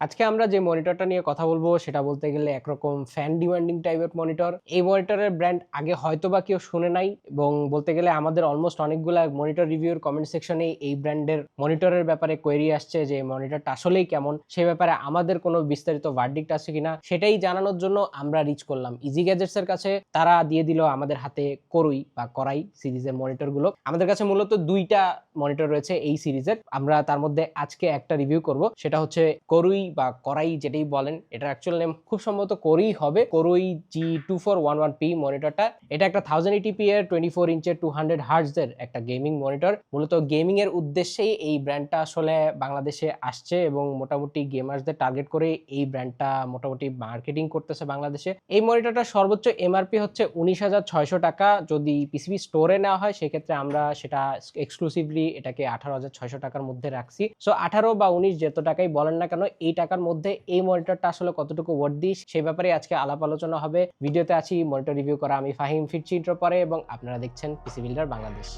আজকে আমরা যে মনিটরটা নিয়ে কথা বলব, সেটা বলতে গেলে একরকম ফ্যান ডিমান্ডিং টাইপের মনিটর। এই মনিটরের ব্র্যান্ড আগে হয়তো বা কেউ শুনে নাই এবং বলতে গেলে আমাদের অলমোস্ট অনেকগুলা মনিটর রিভিউর কমেন্ট সেকশনে এই ব্র্যান্ডের মনিটরের ব্যাপারে কোয়েরি আসছে যে মনিটরটা আসলেই কেমন। সে ব্যাপারে আমাদের কোনো বিস্তারিত ভার্ডিক্ট আছে কিনা, সেটাই জানানোর জন্য আমরা রিচ করলাম। ইজি গ্যাজেটস এর কাছে তারা দিয়ে দিল আমাদের হাতে করুই বা করাই সিরিজের মনিটরগুলো। আমাদের কাছে মূলত দুইটা মনিটর রয়েছে এই সিরিজের আমরা তার মধ্যে আজকে একটা রিভিউ করব, সেটা হচ্ছে করুই বা করাই যেটাই বলেন, এটা অ্যাকচুয়াল নেম খুব সম্ভবত করুই হবে। Koorui G two four one one P মনিটরটা এটা একটা থাউজেন্ড এইটিপি এর টোয়েন্টি ফোর ইঞ্চের টু হান্ড্রেড হার্টসের একটা গেমিং মনিটর মূলত গেমিং এর উদ্দেশ্যেই এই ব্র্যান্ডটা আসলে বাংলাদেশে আসছে এবং মোটামুটি গেমার্সদের টার্গেট করে এই ব্র্যান্ডটা মোটামুটি মার্কেটিং করতেছে বাংলাদেশে। এই মনিটরটা সর্বোচ্চ এমআরপি হচ্ছে উনিশ হাজার ছয়শো টাকা। যদি পিসিবি স্টোরে নেওয়া হয়, সেক্ষেত্রে আমরা সেটা এক্সক্লুসিভলি এটাকে আঠারো হাজার ছয়শো টাকার মধ্যে রাখছি। সো আঠারো বা উনিশ যত টাকাই বলেন না কেন এই টাকার মধ্যে এই মনিটরটা আসলে কতটুকু ওয়ার্ড দিস, সেই ব্যাপারে আজকে আলাপ আলোচনা হবে। ভিডিওতে আছি, মনিটর রিভিউ করা আমি ফাহিম, ফিরছি ইন্টার পরে এবং আপনারা দেখছেন পিসি বিল্ডার বাংলাদেশ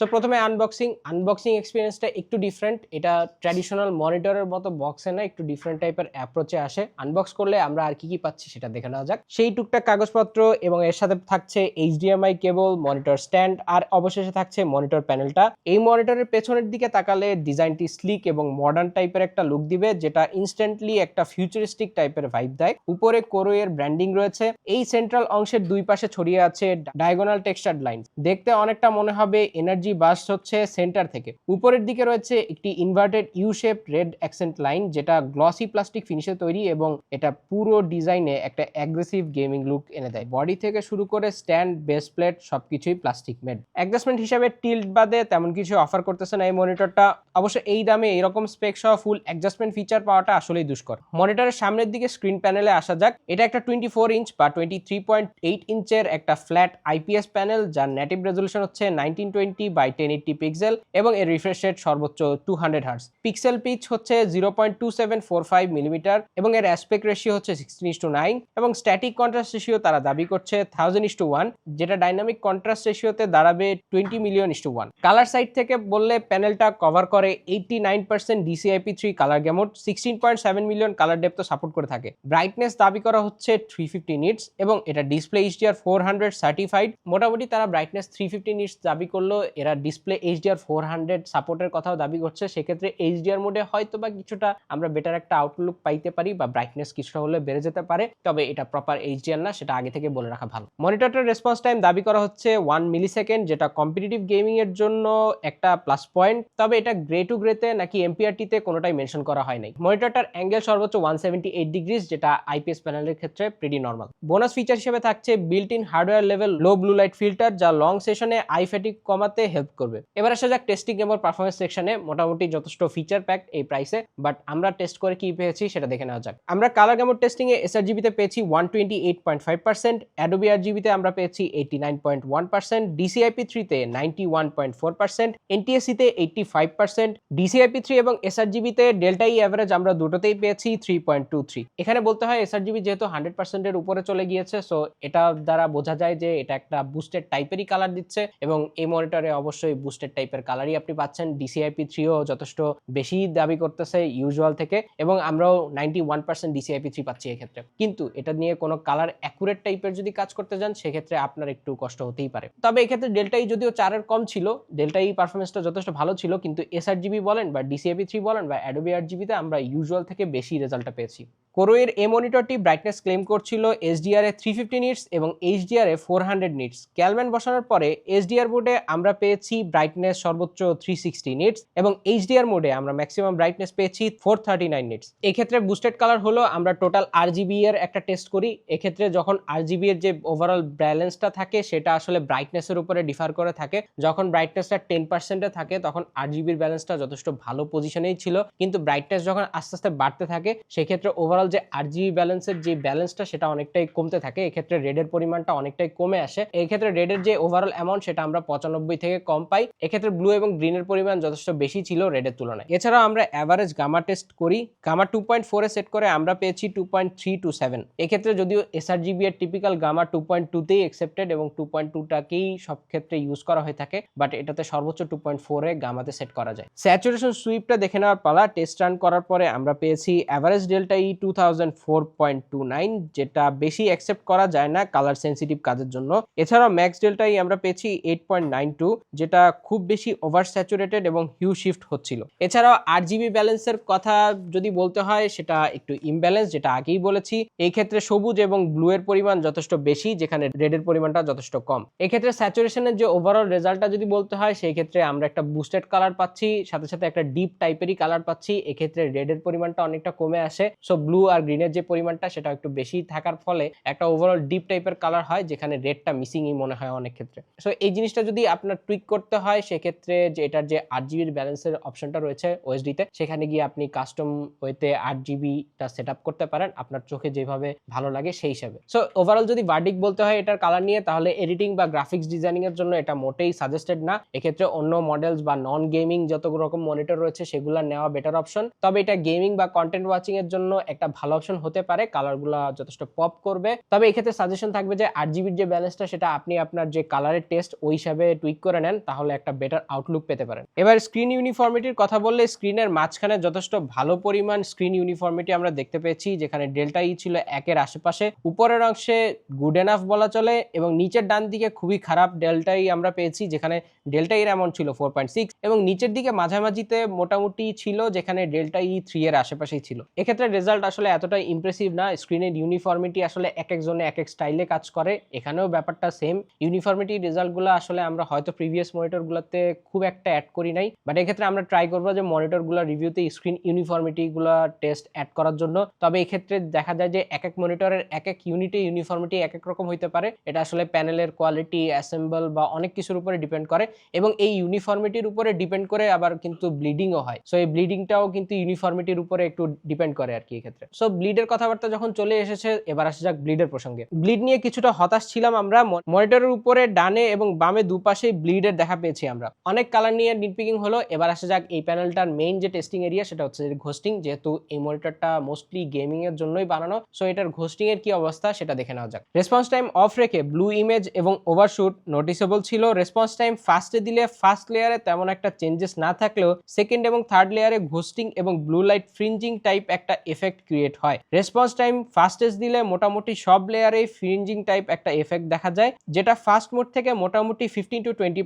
সো প্রথমে আনবক্সিং আনবক্সিং এক্সপিরিয়েন্সটা একটু ডিফারেন্ট এটা ট্র্যাডিশনাল মনিটরের মতো বক্সে না, একটু ডিফারেন্ট টাইপের অ্যাপ্রোচে আসে। আনবক্স করলে আমরা আর কি কি পাচ্ছি সেটা দেখে নেওয়া যাক। সেই টুকটাক কাগজপত্র এবং এর সাথে থাকছে এইচডিএমআই কেবল মনিটর স্ট্যান্ড আর অবশেষে থাকছে মনিটর প্যানেলটা এই মনিটরের পেছনের দিকে তাকালে ডিজাইনটি স্লিক এবং মডার্ন টাইপের একটা লুক দিবে, যেটা ইনস্ট্যান্টলি একটা ফিউচারিস্টিক টাইপের ভাইব দেয়। উপরে কোরোয়ের ব্র্যান্ডিং রয়েছে। এই সেন্ট্রাল অংশের দুই পাশে ছড়িয়ে আছে ডায়াগোনাল টেক্সচার লাইন দেখতে অনেকটা মনে হবে এনার্জি বাস হচ্ছে সেন্টার থেকে। উপরের দিকে রয়েছে একটি inverted U shape red accent line যেটা গ্লসি প্লাস্টিক ফিনিশে তৈরি এবং এটা পুরো ডিজাইনে একটা অ্যাগ্রেসিভ গেমিং লুক এনে দেয়। বডি থেকে শুরু করে স্ট্যান্ড বেস প্লেট সবকিছুই প্লাস্টিক মেড অ্যাডজাস্টমেন্ট হিসাবে টিল্ট বাদে তেমন কিছু অফার করতেছে না এই মনিটরটা অবশ্য এই দামে এরকম স্পেক সহ ফুল অ্যাডজাস্টমেন্ট ফিচার পাওয়াটা আসলেই দুষ্কর। মনিটরের সামনের দিকে স্ক্রিন প্যানেলে আসা যাক। এটা একটা টোয়েন্টি ফোর ইঞ্চ বা টোয়েন্টি থ্রি পয়েন্ট এইট ইঞ্চের একটা ফ্ল্যাট আইপিএস প্যানেল যার নেটিভ রেজলিউশন হচ্ছে nineteen twenty by ten eighty pixel এবং এর রিফ্রেশ রেট সর্বোচ্চ two hundred hertz pixel pitch হচ্ছে zero point two seven four five millimetre এবং এর অ্যাসপেক্ট রেশিও হচ্ছে সিক্সটিন ইস টু নাইন এবং স্ট্যাটিক কন্ট্রাস্ট রেশিও তারা দাবি করছে থাউজেন্ড ইস টু ওয়ান যেটা ডাইনামিক কন্ট্রাস্ট রেশিওতে দাঁড়াবে twenty million is to one colour side থেকে বললে প্যানেলটা কভার করে eighty nine percent DCIP three colour gamut sixteen point seven million colour depth support করে থাকে। ব্রাইটনেস দাবি করা হচ্ছে থ্রি ফিফটি নিটস এবং এটা display HDR four hundred certified মোটামুটি তারা ব্রাইটনেস থ্রি ফিফটি নিটস দাবি করল, এরা ডিসপ্লে এইচডিআর ফোর হান্ড্রেড সাপোর্টের কথাও দাবি করছে, সেক্ষেত্রে এইচডিআর মোডে হয়তো বা কিছুটা আমরা বেটার একটা আউটলুক পাইতে পারি বা ব্রাইটনেস কিছুটা হলে বেড়ে যেতে পারে। তবে এটা প্রপার এইচডিআর না, সেটা আগে থেকে বলে রাখা ভালো। মনিটরটার রেসপন্স টাইম দাবি করা হচ্ছে ওয়ান মিলি সেকেন্ড যেটা কম্পিটিটিভ গেমিং এর জন্য একটা প্লাস পয়েন্ট তবে এটা গ্রে টু গ্রেতে নাকি এমপিআরটিতে কোনোটাই মেনশন করা হয় নাই। মনিটরটার অ্যাঙ্গেল সর্বোচ্চ ওয়ান সেভেন্টি এইট ডিগ্রিজ যেটা আইপিএস প্যানেলের ক্ষেত্রে প্রিটি নর্মাল বোনাস ফিচার হিসেবে থাকছে built in hardware level low blue light filter যা লং সেশনে আই ফ্যাটিক কমাতে করবে। এবার আসা যাক টেস্টিং এবং পারফরমেন্স সেকশনে মোটামুটি যথেষ্ট ফিচার প্যাক এই প্রাইসে বাট আমরা টেস্ট করে কি পেয়েছি সেটা দেখে নেওয়া যাক। আমরা কালার গ্যামোর টেস্টিং এ এসআরজিবিতে পেয়েছি one twenty eight point five percent Adobe R জিবিতে আমরা পেয়েছি eighty nine point one percent DCIP থ্রিতে ninety one point four percent এনটিএসিতে eighty five percent DCIP three এবং এসআরজিবিতে ডেল্টাই অ্যাভারেজ আমরা দুটোতেই পেয়েছি থ্রি পয়েন্ট টু থ্রি এখানে বলতে হয় এসআরজিবি যেহেতু হান্ড্রেড পার্সেন্টের উপরে চলে গিয়েছে সো এটা দ্বারা বোঝা যায় যে এটা একটা বুস্টেড টাইপেরই কালার দিচ্ছে এবং এই মনিটরে অবশ্যই বুস্টেড টাইপের কালারই আপনি পাচ্ছেন। ডিসিআইপি থ্রিও যথেষ্ট বেশি দাবি করতেছে ইউজুয়াল থেকে এবং আমরাও ninety one percent DCIP three পাচ্ছি এক্ষেত্রে। কিন্তু এটা নিয়ে কোনো কালার অ্যাকুরেট টাইপের যদি কাজ করতে যান, সেক্ষেত্রে আপনার একটু কষ্ট হতেই পারে। তবে এক্ষেত্রে ডেল্টাই যদিও চারের কম ছিল ডেল্টাই পারফরমেন্সটা যথেষ্ট ভালো ছিল, কিন্তু এসআরজিবি বলেন বা ডিসিআইপি থ্রি বলেন বা অ্যাডোবি আর জিবিতে আমরা ইউজুয়াল থেকে বেশি রেজাল্টটা পেয়েছি। কোরোয়ের এ মনিটরটি ব্রাইটনেস ক্লেম করছিল এসডিআর থ্রি ফিফটি নিটস এবং HDR four hundred nits Calman বসানোর পরে এসডিআর বোর্ডে আমরা পেয়েছি ব্রাইটনেস সর্বোচ্চ থ্রি সিক্সটি নিটস এবং এইচডিআর মোডে আমরা ম্যাক্সিমাম ব্রাইটনেস পেয়েছি ফোর থার্টি নাইন নিটস এক্ষেত্রে বুস্টেড কালার হলো আমরা টোটাল আর জিবি এর একটা টেস্ট করি। এক্ষেত্রে যখন আর জিবি এর যে ওভারঅল ব্যালেন্সটা থাকে সেটা আসলে ব্রাইটনেসের উপরে ডিফার করে থাকে। যখন ব্রাইটনেসটা টেন পার্সেন্টে থাকে তখন আর জিবির ব্যালেন্সটা যথেষ্ট ভালো পজিশনেই ছিল। কিন্তু ব্রাইটনেস যখন আস্তে আস্তে বাড়তে থাকে, সেক্ষেত্রে ওভারঅল যে আর জিবি ব্যালেন্সের যে ব্যালেন্সটা সেটা অনেকটাই কমতে থাকে, এক্ষেত্রে রেডের পরিমাণটা অনেকটাই কমে আসে। এই ক্ষেত্রে রেডের যে ওভারঅল অ্যামাউন্ট সেটা আমরা পঁচানব্বই থেকে কম পাই। এক্ষেত্রে ব্লু এবং গ্রিনের পরিমাণ যথেষ্ট বেশি ছিল রেডের তুলনায়। এছাড়াও আমরা অ্যাভারেজ গামা টেস্ট করি। গামা টু পয়েন্ট ফোরে সেট করে আমরা পেয়েছি two point three two seven এক্ষেত্রে যদিও এসআরজিবি এর টিপিক্যাল গামা টু পয়েন্ট টুতেই অ্যাকসেপ্টেড এবং টু পয়েন্ট টুটাকেই সব ক্ষেত্রে ইউজ করা হয়ে থাকে বাট এটাতে সর্বোচ্চ টু পয়েন্ট ফোরে গামাতে সেট করা যায়। স্যাচুরেশন সুইপটা দেখে নেওয়ার পালা টেস্ট রান করার পরে আমরা পেয়েছি average delta E two thousand four point two nine যেটা বেশি অ্যাকসেপ্ট করা যায় না কালার সেন্সিটিভ কাজের জন্য। এছাড়াও ম্যাক্স ডেল্টা ই আমরা পেয়েছি এইট পয়েন্ট নাইন টু যেটা খুব বেশি ওভার স্যাচুরেটেড এবং হিউ শিফট হচ্ছিল। এছাড়াও আট জিবি ব্যালেন্সের কথা যদি বলতে হয়, সেটা একটু ইমব্যালেন্স যেটা আগেই বলেছি। এই ক্ষেত্রে সবুজ এবং ব্লু এর পরিমাণ যথেষ্ট বেশি, যেখানে রেডের পরিমাণটা যথেষ্ট কম। এক্ষেত্রে স্যাচুরেশনের যে ওভারঅল রেজাল্টটা যদি বলতে হয়, সেই ক্ষেত্রে আমরা একটা বুস্টেড কালার পাচ্ছি, সাথে সাথে একটা ডিপ টাইপেরই কালার পাচ্ছি। এক্ষেত্রে রেডের পরিমাণটা অনেকটা কমে আসে। সো ব্লু আর গ্রিনের যে পরিমাণটা, সেটা একটু বেশি থাকার ফলে একটা ওভারঅল ডিপ টাইপের কালার হয়, যেখানে রেডটা মিসিংই মনে হয় অনেক ক্ষেত্রে। সো এই জিনিসটা যদি আপনার টুইক করতে হয়, সেক্ষেত্রে যে এটার যে আট জিবির ব্যালেন্সের অপশনটা রয়েছে ওএসডিতে সেখানে গিয়ে আপনি কাস্টম ওয়েতে আট জিবিটা সেট আপ করতে পারেন, আপনার চোখে যেভাবে ভালো লাগে সেই হিসাবে। সো ওভারঅল যদি ভার্ডিক বলতে হয় এটার কালার নিয়ে, তাহলে এডিটিং বা গ্রাফিক্স ডিজাইনিং এর জন্য এটা মোটেই সাজেস্টেড না। এক্ষেত্রে অন্য মডেলস বা নন গেমিং যত রকম মনিটর রয়েছে, সেগুলো নেওয়া বেটার অপশন তবে এটা গেমিং বা কন্টেন্ট ওয়াচিং এর জন্য একটা ভালো অপশন হতে পারে কালারগুলো যথেষ্ট পপ করবে। তবে এই ক্ষেত্রে সাজেশন থাকবে যে আট জিবির যে ব্যালেন্সটা সেটা আপনি আপনার যে কালারের টেস্ট ওই হিসাবে টুইক করে নেন, তাহলে একটা বেটার আউটলুক পেতে পারেন। এবার স্ক্রিন ইউনিফর্মিটির কথা বললে স্ক্রিনের মাঝখানে যথেষ্ট ভালো পরিমাণ স্ক্রিন ইউনিফর্মিটি আমরা দেখতে পেয়েছি, যেখানে ডেল্টা ই ছিল একের আশেপাশে। উপরের অংশে গুড এনাফ বলা চলে, এবং নিচের ডান দিকে খুবই খারাপ ডেল্টা ই আমরা পেয়েছি, যেখানে ডেল্টা ইর অ্যামাউন্ট ছিল ফোর পয়েন্ট সিক্স এবং নিচের দিকে মাঝামাঝিতে মোটামুটি ছিল, যেখানে ডেল্টা ই থ্রি এর আশেপাশেই ছিল। এক্ষেত্রে রেজাল্ট আসলে এতটা ইমপ্রেসিভ না। স্ক্রিনের ইউনিফর্মিটি আসলে এক এক জনে এক এক স্টাইলে কাজ করে। এখানেও ব্যাপারটা সেম ইউনিফর্মিটি রেজাল্টগুলো আসলে আমরা হয়তো প্রিভিয়াস মনিটরগুলোতে খুব একটা অ্যাড করি নাই। বাট এক্ষেত্রে আমরা ট্রাই করব যে মনিটরগুলো রিভিউতে স্ক্রিন ইউনিফর্মিটিগুলো টেস্ট অ্যাড করার জন্য। তবে এক্ষেত্রে দেখা যায় যে এক এক মনিটরের এক এক ইউনিটে ইউনিফর্মিটি এক এক রকম হইতে পারে। এটা আসলে প্যানেলের কোয়ালিটি অ্যাসেম্বল বা অনেক কিছুর উপরে ডিপেন্ড করে। এবং এই ইউনিফর্মিটির উপরে ডিপেন্ড করে আবার কিন্তু ব্লিডিংও হয়। সো এই ব্লিডিংটাও কিন্তু ইউনিফর্মিটির উপরে একটু ডিপেন্ড করে আর কি এক্ষেত্রে। সো ব্লিডের কথাবার্তা যখন চলে এসেছে, এবার আসা যাক ব্লিডের প্রসঙ্গে। ব্লিড নিয়ে কিছুটা হতাশ ছিলাম আমরা মনিটরের উপরে, ডানে এবং বামে দুপাশেই ব্লিডের দেখা পেয়েছি আমরা। অনেক কালার নিয়ে নিটপিকিং হলো, এবার আসা যাক এই প্যানেলটার মেইন যে টেস্টিং এরিয়া সেটা হচ্ছে ঘোস্টিং যেহেতু এই মনিটরটা মোস্টলি গেমিং এর জন্যই বানানো। সো এটার ঘোস্টিং এর কি অবস্থা, সেটা দেখে নেওয়া যাক। রেসপন্স টাইম অফ রেখে ব্লু ইমেজ এবং ওভারশুট নোটিসেবল ছিল। রেসপন্স টাইম ফার্স্টে দিলে ফার্স্ট লেয়ারে তেমন একটা চেঞ্জেস না থাকলেও সেকেন্ড এবং থার্ড লেয়ারে ঘোস্টিং এবং ব্লু লাইট ফ্রিঞ্জিং টাইপ একটা এফেক্ট ক্রিয়েট হয়। রেসপন্স টাইম ফাস্টেস্ট দিলে মোটামুটি সব লেয়ারে ফ্রিঞ্জিং টাইপ একটা এফেক্ট দেখা যায়, যেটা ফাস্ট মোড থেকে মোটামুটি ফিফটিন টু টোয়েন্টি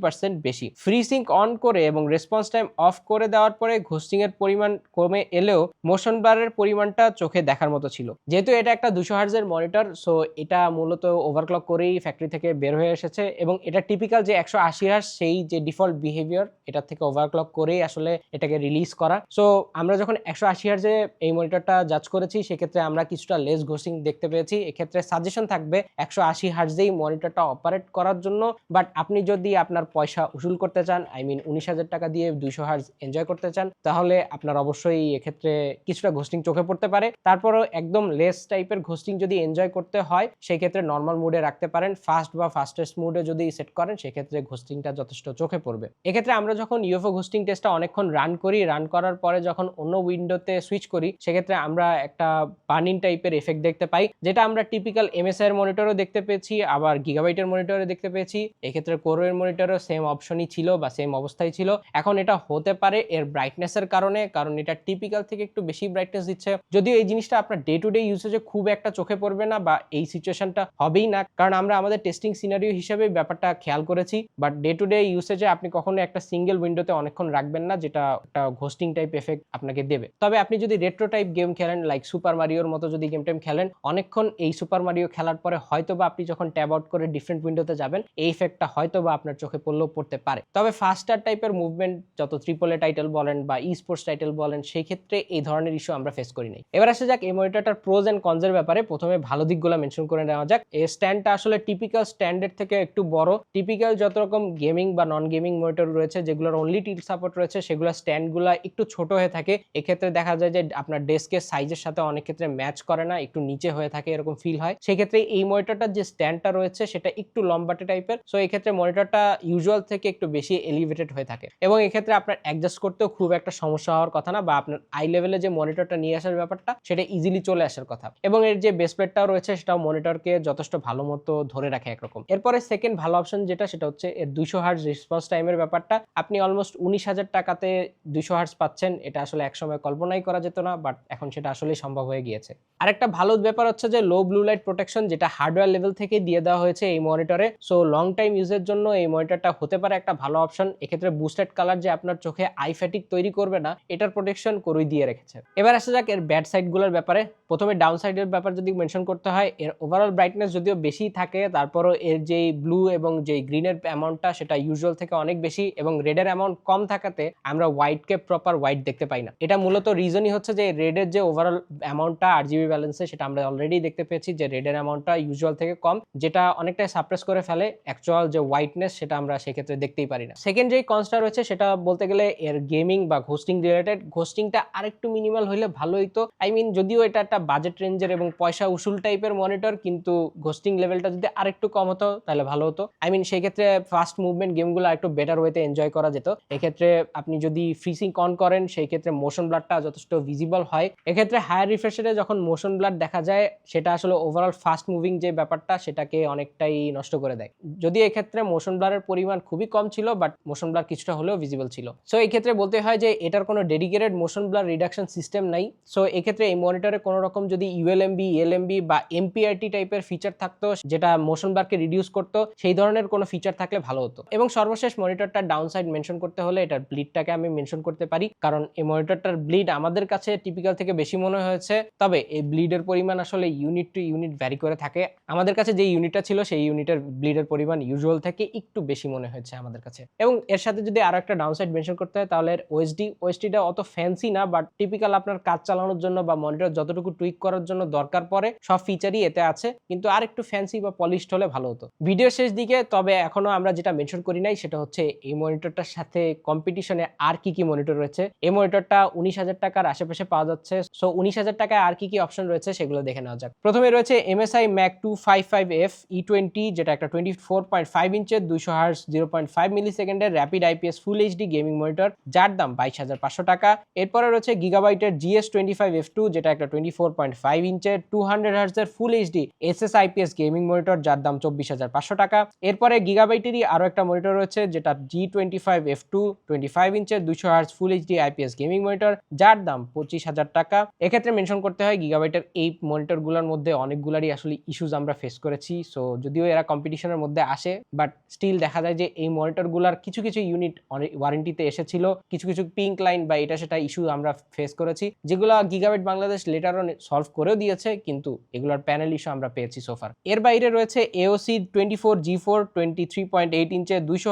বেশি। ফ্রি সিঙ্ক অন করে এবং রেসপন্স টাইম অফ করে দেওয়ার পরে ঘোস্টিং এর পরিমাণ কমে এলেও মোশন ব্লারের পরিমাণটা চোখে দেখার মতো ছিল। যেহেতু এটা একটা দুশো হার্জের মনিটর সো এটা মূলত ওভারক্লক করেই ফ্যাক্টরি থেকে বের হয়ে এসেছে এবং এটা টিপিক্যাল যে একশো আশি হার্স সেই যে ডিফল্ট বিহেভিয়ার এটা থেকে ওভারক্লক করেই আসলে এটাকে রিলিজ করা। সো আমরা যখন একশো আশি হার্জে এই মনিটরটা জাজ করেছি, সেক্ষেত্রে আমরা কিছুটা লেস ঘোষিং দেখতে পেয়েছি। এক্ষেত্রে সাজেশন থাকবে একশো আশি হার্জেই মনিটরটা অপারেট করার জন্য। বাট আপনি যদি আপনার পয়সা উসুল করতে চান আই মিন উনিশ হাজার টাকা দিয়ে দুইশো হার্জ এনজয় করতে চান, তাহলে আপনার অবশ্যই এক্ষেত্রে কিছুটা ঘোস্টিং চোখে পড়তে পারে। তারপরও একদম লেস টাইপের ঘোস্টিং যদি এনজয় করতে হয় সেই ক্ষেত্রে নর্মাল মুডে রাখতে পারেন। ফাস্ট বা ফাস্টেস্ট মুডে যদি সেট করেন, সেক্ষেত্রে ঘোস্টিংটা যথেষ্ট চোখে পড়বে। এক্ষেত্রে আমরা যখন ইউএফও ঘোস্টিং টেস্টটা অনেকক্ষণ রান করি রান করার পরে যখন অন্য উইন্ডোতে সুইচ করি, সেক্ষেত্রে আমরা একটা বার্নিং টাইপের এফেক্ট দেখতে পাই, যেটা আমরা টিপিক্যাল এমএসআই এর মনিটরও দেখতে পেয়েছি, আবার গিগাবাইটের মনিটরে দেখতে পেয়েছি। এক্ষেত্রে কোরোয়ের মনিটরও সেম অপশনই ছিল বা সেম অবস্থায় ছিল। এখন এটা হতে পারে এর ব্রাইটনেসের কারণে, কারণ এটা টিপিক্যাল থেকে একটু বেশি ব্রাইটনেস দিচ্ছে। যদিও এই জিনিসটা আপনার ডে টু ডে ইউসেজে খুব একটা চোখে পড়বে না বা এই সিচুয়েশনটা হবেই না, কারণ আমরা আমাদের টেস্টিং সিনারিও হিসেবে ব্যাপারটা খেয়াল করেছি। বাট ডে টু ডে ইউসেজে আপনি কখনো একটা সিঙ্গেল উইন্ডোতে অনেকক্ষণ রাখবেন না, যেটা একটা ঘোস্টিং টাইপ এফেক্ট আপনাকে দেবে। তবে আপনি যদি রেট্রো টাইপ গেম খেলেন লাইক সুপার মারিওর মতো যদি গেম টাইম খেলেন, অনেকক্ষণ এই সুপার মারিও খেলার পরে হয়তো বা আপনি যখন ট্যাব আউট করে ডিফারেন্ট উইন্ডোতে যাবেন, এই ইফেক্টটা হয়তো বা আপনার চোখে পড়লেও পড়তে পারে। তবে ফাস্টার টাইপের মুভমেন্ট যত ট্রিপলে টাইটেল বলেন বা ই স্পোর্টস টাইটেল বলেন, সেই ক্ষেত্রে এই ধরনের ইস্যু আমরা ফেস করি নাই। এবার আসা যাক, এই মনিটরটার প্রোজ এন্ড কনজের ব্যাপারে প্রথমে ভালো দিকগুলো মেনশন করে নেওয়া যাক। এই স্ট্যান্ডটা আসলে টিপিক্যাল স্ট্যান্ডের থেকে একটু বড়। টিপিক্যাল যত রকম গেমিং বা নন গেমিং মনিটর রয়েছে, যেগুলোর অনলি টিল সাপোর্ট রয়েছে, সেগুলো স্ট্যান্ডগুলো একটু ছোট হয়ে থাকে। এক্ষেত্রে দেখা যায় যে আপনার ডেস্কের সাইজের সাথে অনেক ক্ষেত্রে ম্যাচ করে না, একটু নিচে হয়ে থাকে এরকম ফিল হয়। সেই ক্ষেত্রে এই মনিটরটার যে স্ট্যান্ডটা রয়েছে, সেটা একটু লম্বাটে টাইপের সো এই ক্ষেত্রে মনিটরটা ইউজুয়াল থেকে একটু বেশি এলিভেটেড হয়ে থাকে। এবং এক্ষেত্রে আপনার অ্যাডজাস্ট করতেও খুব একটা সমস্যা হওয়ার কথা না, বা আপনার আই লেভেলে যে মনিটরটা নিয়ে আসার ব্যাপারটা, সেটা ইজিলি চলে আসার কথা। এবং এর যে বেস বেসপ্লেটটাও রয়েছে, সেটাও মনিটরকে যথেষ্ট ভালো মতো ধরে রাখে একরকম। এরপরে সেকেন্ড ভালো অপশন যেটা, সেটা হচ্ছে এর দুইশো হার্স রেসপন্স টাইমের ব্যাপারটা। আপনি অলমোস্ট উনিশ হাজার টাকাতে দুইশো হার্স পাচ্ছেন। এটা আসলে একসময় কল্পনাই করা যেত না বাট এখন সেটা আসলেই সম্ভব হয়ে গিয়েছে। আরেকটা ভালো ব্যাপার হচ্ছে যে লো ব্লু লাইট প্রোটেকশন যেটা হার্ডওয়্যার লেভেল থেকে দিয়ে দেওয়া হয়েছে এই মনিটরে সো লং টাইম ইউজের জন্য এই মনিটরটা হতে পারে একটা ভালো অপশন এক্ষেত্রে বুস্টেড কালার যে আপনার চোখে আই ফ্যাটিক তৈরি করবে না, এটার প্রোটেকশন করেই দিয়ে রেখেছে। এবার আসা যাক এর ব্যাড সাইডগুলোর ব্যাপারে। প্রথমে ডাউন সাইডের ব্যাপার যদি মেনশন করতে হয়, এর ওভারঅল ব্রাইটনেস যদিও বেশি থাকে, তারপরও এর যেই ব্লু এবং যেই গ্রিনের অ্যামাউন্টটা সেটা ইউজুয়াল থেকে অনেক বেশি এবং রেডের অ্যামাউন্ট কম থাকাতে আমরা হোয়াইটকে প্রপার হোয়াইট দেখতে পাই না। এটা মূলত রিজনই হচ্ছে যে রেডের যে ওভারঅল অ্যামাউন্টটা আর জিবি ব্যালেন্সে সেটা আমরা অলরেডি দেখতে পেয়েছি যে রেডের অ্যামাউন্টটা ইউজুয়াল থেকে কম, যেটা অনেকটাই সাপ্রেস করে ফেলে অ্যাকচুয়াল যে হোয়াইটনেস সেটা আমরা সেক্ষেত্রে দেখতেই পারি না। সেকেন্ড যেই কনসটা রয়েছে, সেটা বলতে গেলে এর গেমিং বা ঘোস্টিং রিলেটেড ঘোস্টিংটা আরেকটু মিনিমাল হলে ভালোই তো। আই মিন যদিও এটা একটা বাজেট রেঞ্জের এবং পয়সা উসুল টাইপের মনিটর কিন্তু ঘোস্টিং লেভেলটা যদি আরেকটু কম হতো, তাহলে ভালো হতো। আই মিন সেই ক্ষেত্রে ফাস্ট মুভমেন্ট গেমগুলো একটু বেটার ওয়েতে এনজয় করা যেত। এক্ষেত্রে আপনি যদি ফ্রিসিং অন করেন সেই ক্ষেত্রে মোশন ব্লাডটা যথেষ্ট ভিজিবল হয়। এক্ষেত্রে হায়ার রিফ্রেশারে যখন মোশন ব্লাড দেখা যায়, সেটা আসলে ওভারঅল ফাস্ট মুভিং যে ব্যাপারটা, সেটাকে অনেকটাই নষ্ট করে দেয়। যদি এক্ষেত্রে মোশন ব্লারের পরিমাণ খুবই কম ছিল বাট মোশন ব্লার কিছুটা হলেও ভিজিবল ছিল। সো এই ক্ষেত্রে বলতে হয় যে, এটার কোনো dedicated motion blur reduction system নাই। সো এক্ষেত্রে এই মনিটরে কোনো রকম যদি ইউএলএমবি এলএমবি বা এমপিআরটি টাইপের ফিচার থাকতো, যেটা মোশন ব্লারকে রিডিউস করতো, সেই ধরনের কোনো ফিচার থাকলে ভালো হতো। এবং সর্বশেষ মনিটরটা ডাউন সাইড মেনশন করতে হলে এটার ব্লিডটাকে আমি মেনশন করতে পারি, কারণ এই মনিটরটার ব্লিড আমাদের কাছে টিপিক্যাল থেকে বেশি মনে হয়েছে। তবে এই ব্লিডের পরিমাণ আসলে ইউনিট টু ইউনিট ভ্যারি করে থাকে। আমাদের কাছে যে ইউনিটটা ছিল, সেই ইউনিটের ব্লিডের পরিমাণ ইউজুয়াল থেকে একটু বেশি মনে হয়েছে আমাদের কাছে। এবং এর সাথে যদি আরও একটা ডাউন সাইড মেনশন করতে হয়, তাহলে ওএসডি ওএসডিটা অত ফ্যান্সি না বাট টিপিক্যাল আপনার কাজ চালানোর জন্য বা মনিটর যতটুকু টুইক করার জন্য দরকার পড়ে, সব ফিচারই এতে আছে, কিন্তু আর একটু ফ্যান্সি বা পলিশড হলে ভালো হতো। ভিডিও শেষ দিকে, তবে এখনও আমরা যেটা মেনশন করি নাই, সেটা হচ্ছে এই মনিটরটার সাথে কম্পিটিশনে আর কি কি মনিটর রয়েছে। এই মনিটরটা উনিশ হাজার টাকার আশেপাশে পাওয়া যাচ্ছে সো উনিশ হাজার টাকায় আর কি কি অপশন রয়েছে সেগুলো দেখে নেওয়া যাক। প্রথমে রয়েছে MSI Mag two five five F E twenty যেটা একটা টোয়েন্টি ফোর পয়েন্ট ফাইভ ইঞ্চের দুশো hertz zero point five milli সেকেন্ডের rapid IPS full HD gaming monitor যার দাম বাইশ হাজার পাঁচশো টাকা। এরপরে রয়েছে গিগাবাইটের GS twenty five F two যেটা একটা টোয়েন্টি ফোর পয়েন্ট ফাইভ ইঞ্চের two hundred হার্সের full HD S S IPS gaming monitor যার দাম চব্বিশ হাজার পাঁচশো টাকা। এরপরে গিগাবাইটেরই আরও একটা মনিটর রয়েছে, যেটা G twenty five F two twenty five ইঞ্চের দুশো hertz full HD IPS gaming monitor যার দাম পঁচিশ হাজার টাকা। এক্ষেত্রে মেনশন করতে হয় গিগাবাইটের এই মনিটরগুলোর মধ্যে অনেকগুলারই আসলে ইস্যুজ আমরা ফেস করেছি সো যদিও এরা কম্পিটিশনের মধ্যে আসে বাট স্টিল দেখা যায় যে এই মনিটরগুলোর কিছু কিছু ইউনিট ওয়ারেন্টিতে এসেছিল, কিছু কিছু পিঙ্ক লাইন বা এটা সেটা ইস্যু আমরা ফেস করেছি, যেগুলো গিগাবাইট বাংলাদেশ লেটারও সলভ করেও দিয়েছে, কিন্তু এগুলোর প্যানেল ইস্যু আমরা পেয়েছি সোফার এর বাইরে রয়েছে AOC twenty four G four twenty three point eight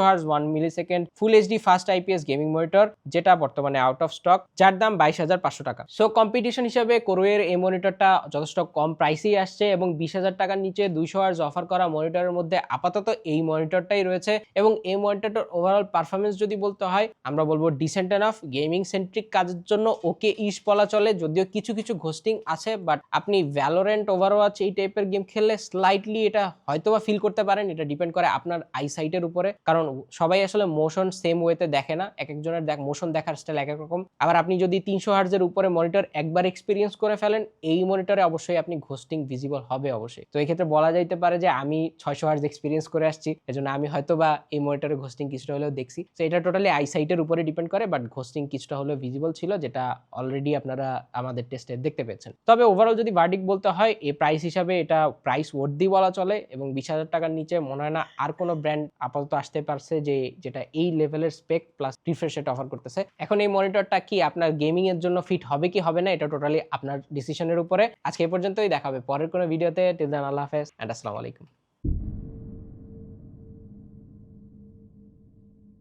hertz one milli second full HD fast IPS gaming monitor যেটা বর্তমানে আউট অফ স্টক যার দাম বাইশ হাজার পাঁচশো টাকা। সো কম্পিটিশন হিসেবে কোরোয়ের এই মনিটরটা যথেষ্ট কম প্রাইসেই আসছে এবং বিশ হাজার টাকার নিচে দুইশো হার্স অফার করা মনিটরের মধ্যে আপাতত এই মনিটরটাই রয়েছে এবং এই মনিটরটার ওভারঅল পারফরমেন্স যদি বলতে হয়, আমরা বলব ডিসেন্ট এনাফ গেমিং সেন্ট্রিক কাজের জন্য ওকে ইস বলা চলে, যদিও কিছু কিছু ঘোস্টিং আছে বাট আপনি ভ্যালোরেন্ট ওভারওয়াচ এই টাইপের গেম খেললে স্লাইটলি এটা হয়তোবা ফিল করতে পারেন। এটা ডিপেন্ড করে আপনার আইসাইটের উপরে। কারণ সবাই আসলে মোশন সেম ওয়েতে দেখে না। এক একজনের দেখ মোশন দেখার স্টাইল এক এক রকম। আবার আপনি যদি তিনশো হার্জের উপরে মনিটর একবার এক্সপিরিয়েন্স করে ফেলেন, এই মনিটরে অবশ্যই আপনি ঘোস্টিং ভিজিবল হবে অবশ্যই। তো এই ক্ষেত্রে বলা যাইতে পারে যে, আমি ছয়শো হার্জ এক্সপিরিয়েন্স করে আসছি, এজন্য আমি হয়তো বা এই মনিটরে ঘোস্টিং কিছুটা হলেও দেখছি। তো এটা টোটালি আইসাইটের উপরে ডিপেন্ড করে বাট ঘোস্টিং কিছুটা হলেও ভিজিবল ছিল, যেটা অলরেডি আপনারা আমাদের টেস্টে দেখতে পেয়েছেন। তবে ওভারঅল যদি ভার্ডিক বলতে হয়, এই প্রাইস হিসাবে এটা প্রাইস ওয়ার্দি বলা চলে এবং বিশ হাজার টাকার নিচে মনে হয় না আর কোনো ব্র্যান্ড আপাতত আসতে পারছে যে যেটা এই লেভেলের spec plus refresh rate offer করতেছে। এখন এই মনিটরটা কি আপনার গেমিং এর জন্য ফিট হবে কি হবে না, এটা টোটালি আপনার ডিসিশনের উপরে। আজকে এ পর্যন্তই দেখাবে পরের কোনো ভিডিওতে টিল দেন আল্লাহ হাফেজ অ্যান্ড আসসালামু আলাইকুম।